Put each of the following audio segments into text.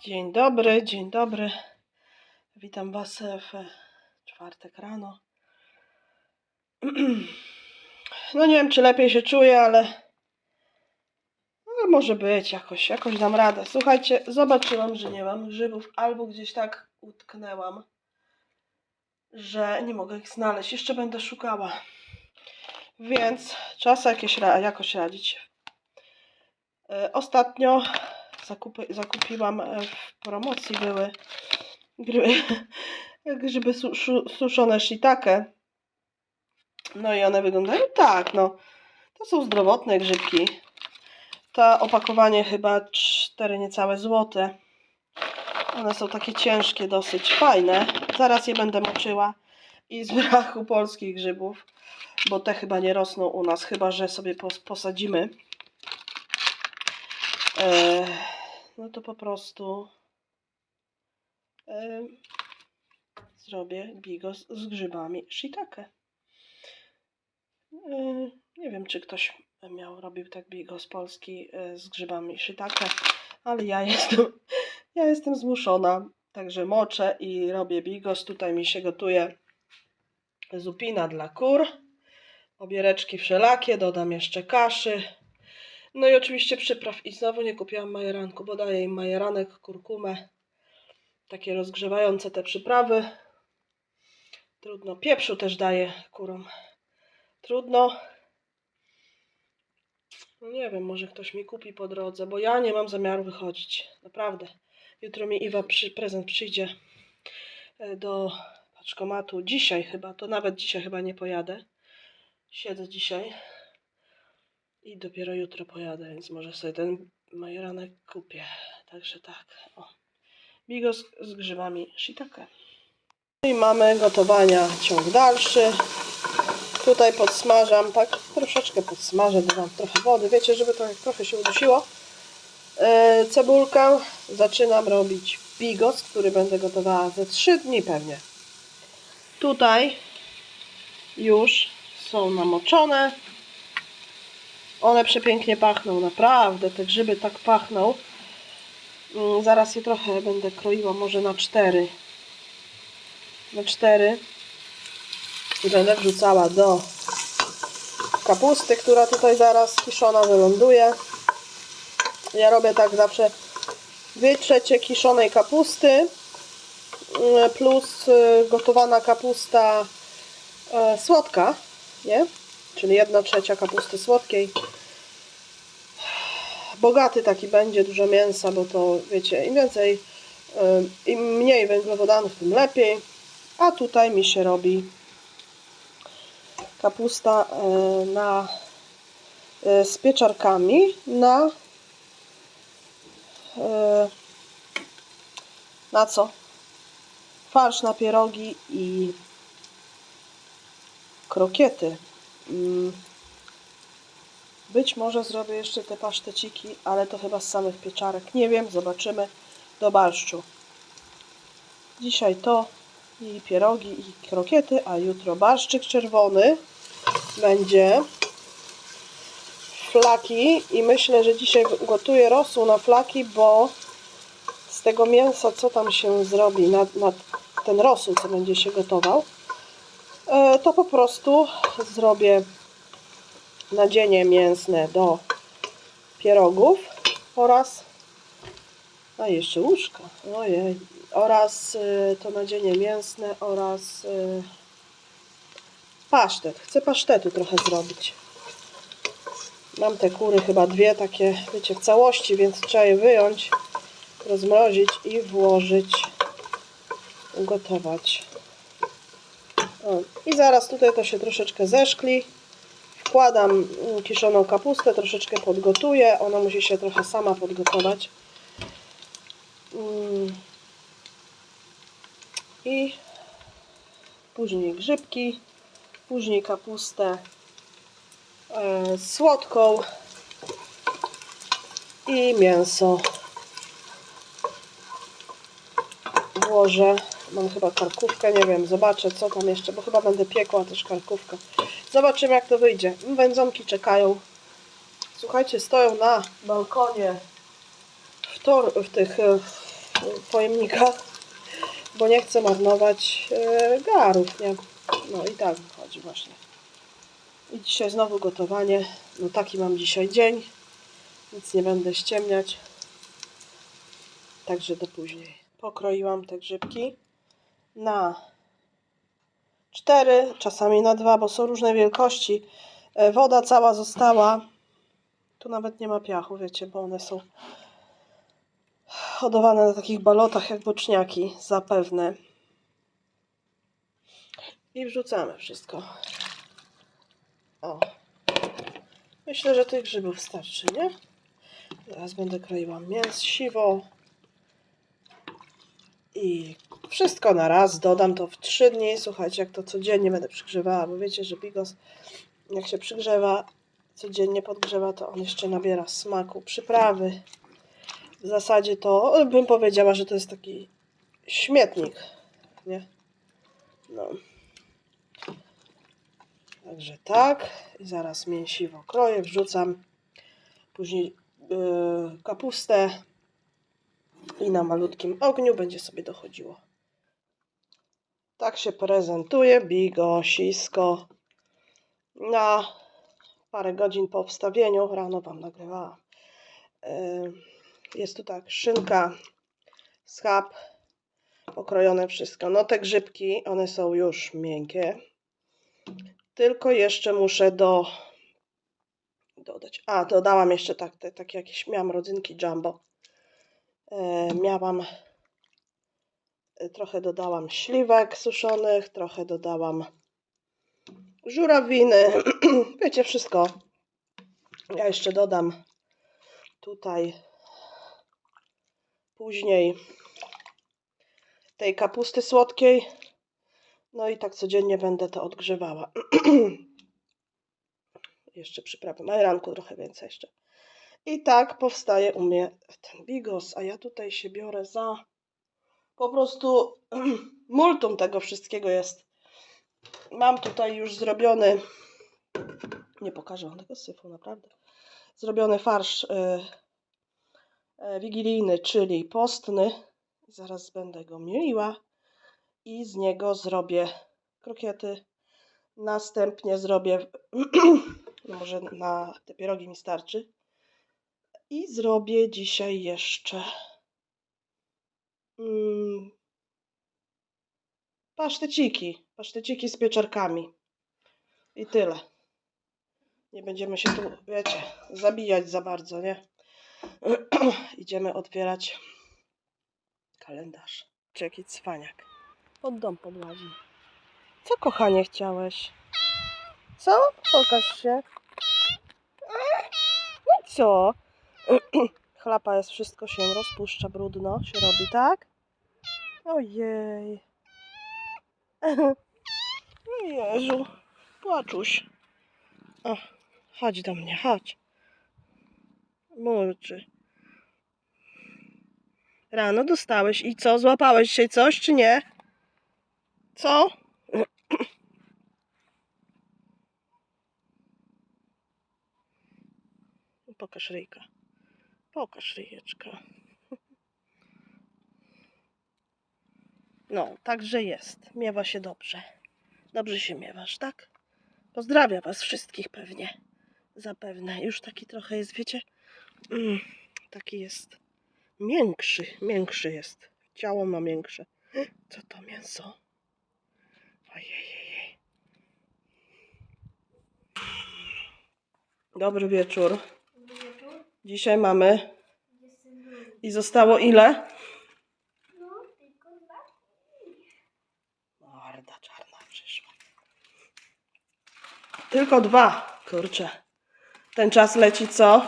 Dzień dobry, dzień dobry. Witam Was w czwartek rano. No nie wiem, czy lepiej się czuję, ale, może być jakoś, jakoś dam radę. Słuchajcie, zobaczyłam, że nie mam grzybów, albo gdzieś tak utknęłam, że nie mogę ich znaleźć. Jeszcze będę szukała. Więc jakieś, ra- jakoś radzić. E, Ostatnio zakupy, zakupiłam e, w promocji były gry, grzyby su, su, suszone shiitake. No i one wyglądają tak, no. To są zdrowotne grzybki. To opakowanie chyba 4 niecałe złote. One są takie ciężkie, dosyć fajne. Zaraz je będę moczyła. I z brachu polskich grzybów, bo te chyba nie rosną u nas, chyba że sobie pos, posadzimy. E, no to po prostu e, zrobię bigos z grzybami shiitake. E, nie wiem, czy ktoś miał, robił tak bigos polski e, z grzybami shiitake, ale ja jestem, ja jestem zmuszona, także moczę i robię bigos. Tutaj mi się gotuje zupina dla kur, obiereczki wszelakie, dodam jeszcze kaszy, no i oczywiście przypraw. I znowu nie kupiłam majeranku, bo daję im majeranek, kurkumę. Takie rozgrzewające te przyprawy. Trudno. Pieprzu też daję kurom. Trudno. No nie wiem, może ktoś mi kupi po drodze, bo ja nie mam zamiaru wychodzić. Naprawdę. Jutro mi Iwa przy, prezent przyjdzie e, do paczkomatu. Dzisiaj chyba, to nawet dzisiaj chyba nie pojadę. Siedzę dzisiaj. I dopiero jutro pojadę, więc może sobie ten majeranek kupię. Także tak. O. Bigos z grzybami shiitake. No I mamy gotowania ciąg dalszy. Tutaj podsmażam, tak troszeczkę podsmażę, dodam trochę wody, wiecie, żeby to jak trochę się udusiło. Yy, cebulkę zaczynam robić bigos, który będę gotowała ze 3 dni pewnie. Tutaj już są namoczone. One przepięknie pachną, naprawdę. Te grzyby tak pachną. Mm, Zaraz je trochę będę kroiła, może na cztery. Na cztery. I będę wrzucała do kapusty, która tutaj zaraz kiszona wyląduje. Ja robię tak zawsze dwie trzecie kiszonej kapusty mm, plus y, gotowana kapusta e, słodka, nie? Czyli jedna trzecia kapusty słodkiej. Bogaty taki będzie, dużo mięsa, bo to wiecie, im więcej, y, im mniej węglowodanów, tym lepiej. A tutaj mi się robi kapusta y, na, y, z pieczarkami na y, na co? Farsz na pierogi i krokiety. Być może zrobię jeszcze te paszteciki, ale to chyba z samych pieczarek. Nie wiem, zobaczymy. Do barszczu. Dzisiaj to i pierogi i krokiety, a jutro barszczyk czerwony będzie flaki i myślę, że dzisiaj gotuję rosół na flaki, bo z tego mięsa, co tam się zrobi na, na ten rosół, co będzie się gotował, to po prostu zrobię nadzienie mięsne do pierogów oraz a jeszcze łóżka ojej oraz y, to nadzienie mięsne oraz y, pasztet. Chcę pasztetu trochę zrobić. Mam te kury chyba dwie takie wiecie w całości więc trzeba je wyjąć rozmrozić i włożyć ugotować i zaraz tutaj to się troszeczkę zeszkli Wkładam mm, kiszoną kapustę, troszeczkę podgotuję. Ona musi się trochę sama podgotować. Mm. I później grzybki, później kapustę e, słodką i mięso włożę. Mam chyba karkówkę, nie wiem, zobaczę co tam jeszcze, bo chyba będę piekła też karkówkę. Zobaczymy jak to wyjdzie. Wędzonki czekają. Słuchajcie, stoją na balkonie w, tor, w tych e, w pojemnikach, bo nie chcę marnować e, garów, nie? No i tak wychodzi właśnie. I dzisiaj znowu gotowanie. No taki mam dzisiaj dzień. Nic nie będę ściemniać. Także do później. Pokroiłam te grzybki na cztery, czasami na dwa, bo są różne wielkości. E, Woda cała została. Tu nawet nie ma piachu, wiecie, bo one są hodowane na takich balotach jak boczniaki, zapewne. I wrzucamy wszystko. O. Myślę, że tych grzybów starczy, nie? Teraz będę kroiła mięsiwo. I wszystko na raz. Dodam to w 3 dni. Słuchajcie, jak to codziennie będę przygrzewała, bo wiecie, że bigos jak się przygrzewa, codziennie podgrzewa, to on jeszcze nabiera smaku, przyprawy. W zasadzie to bym powiedziała, że to jest taki śmietnik, nie? No. Także tak. I zaraz mięsiwo kroję, wrzucam. Później yy, kapustę i na malutkim ogniu będzie sobie dochodziło. Tak się prezentuje bigosisko. Na parę godzin po wstawieniu, rano Wam nagrywałam. Yy, Jest tu tak, szynka, schab, pokrojone wszystko. No te grzybki, one są już miękkie. Tylko jeszcze muszę do dodać. A, dodałam jeszcze tak, te, takie jakieś, miałam rodzynki jumbo. E, miałam, trochę dodałam śliwek suszonych, trochę dodałam żurawiny. Wiecie, wszystko. Ja jeszcze dodam tutaj później tej kapusty słodkiej. No i tak codziennie będę to odgrzewała. jeszcze przyprawy majeranku trochę więcej jeszcze. I tak powstaje u mnie ten bigos, a ja tutaj się biorę za po prostu multum tego wszystkiego jest. Mam tutaj już zrobiony, nie pokażę wam tego syfu, naprawdę. Zrobiony farsz y, y, wigilijny, czyli postny. Zaraz będę go mieliła i z niego zrobię krokiety. Następnie zrobię, może na te pierogi mi starczy. I zrobię dzisiaj jeszcze mm, paszteciki. Paszteciki z pieczarkami. I tyle. Nie będziemy się tu, wiecie, zabijać za bardzo, nie? Idziemy otwierać kalendarz. Czy jaki cwaniak. Pod dom podłazi. Co, kochanie, chciałeś? Co? Pokaż się. No co? Chlapa jest, wszystko się rozpuszcza, brudno się robi, tak? Ojej. Jezu, płaczuś. O, chodź do mnie, chodź. Murczy. Rano dostałeś i co? Złapałeś dzisiaj coś, czy nie? Co? Pokaż ryjka. Pokaż ryjeczka. No, także jest. Miewa się dobrze. Dobrze się miewasz, tak? Pozdrawia was wszystkich pewnie. Zapewne. Już taki trochę jest, wiecie? Mm, taki jest miększy. Miększy jest. Ciało ma miększe. Co to mięso? Ojej. Dobry wieczór. Dzisiaj mamy. I zostało ile? Morda czarna przyszła. Tylko dwa, kurczę. Ten czas leci co?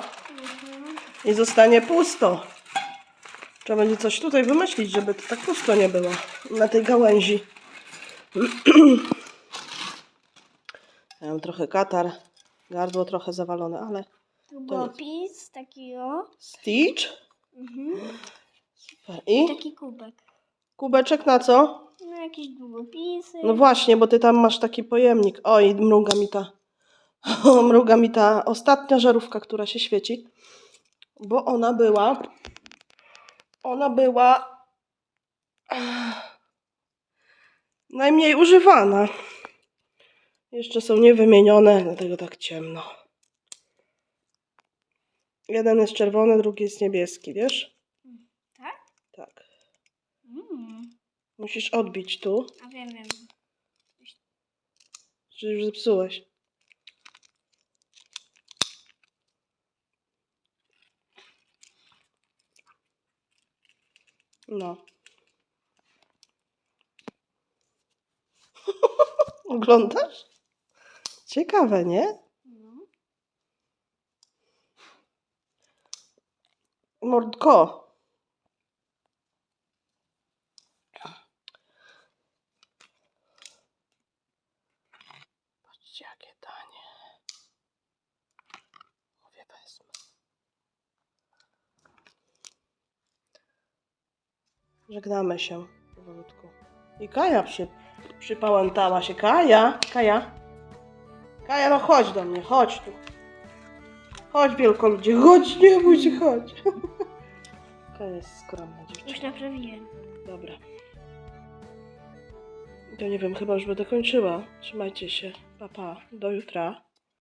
I zostanie pusto. Trzeba będzie coś tutaj wymyślić, żeby to tak pusto nie było na tej gałęzi. Ja mam trochę katar, gardło trochę zawalone, ale Długopis, taki o. Stitch. Mhm. Super. I Taki kubek. kubeczek na co? No jakieś długopisy. No właśnie, bo ty tam masz taki pojemnik. Oj, mruga mi ta. mruga mi ta ostatnia żarówka, która się świeci. Bo ona była. Ona była Najmniej używana. Jeszcze są niewymienione, dlatego tak ciemno. Jeden jest czerwony, drugi jest niebieski, wiesz? Tak? Tak. Mm. Musisz odbić tu. A wiem, wiem. Czy już zepsułeś? No. Oglądasz? Ciekawe, nie? No. Mordko. Patrzcie, jakie tanie. Mówię, wezmę. Żegnamy się powolutku. I Kaja przy, przypałętała się. Kaja, Kaja. Kaja, no chodź do mnie, chodź tu. Chodź, wielkoludzie, chodź, nie bój się, chodź. Kaja jest skromna dziewczyna. Już naprawiłem. Dobra. To nie wiem, chyba już będę kończyła. Trzymajcie się. Pa, pa. Do jutra.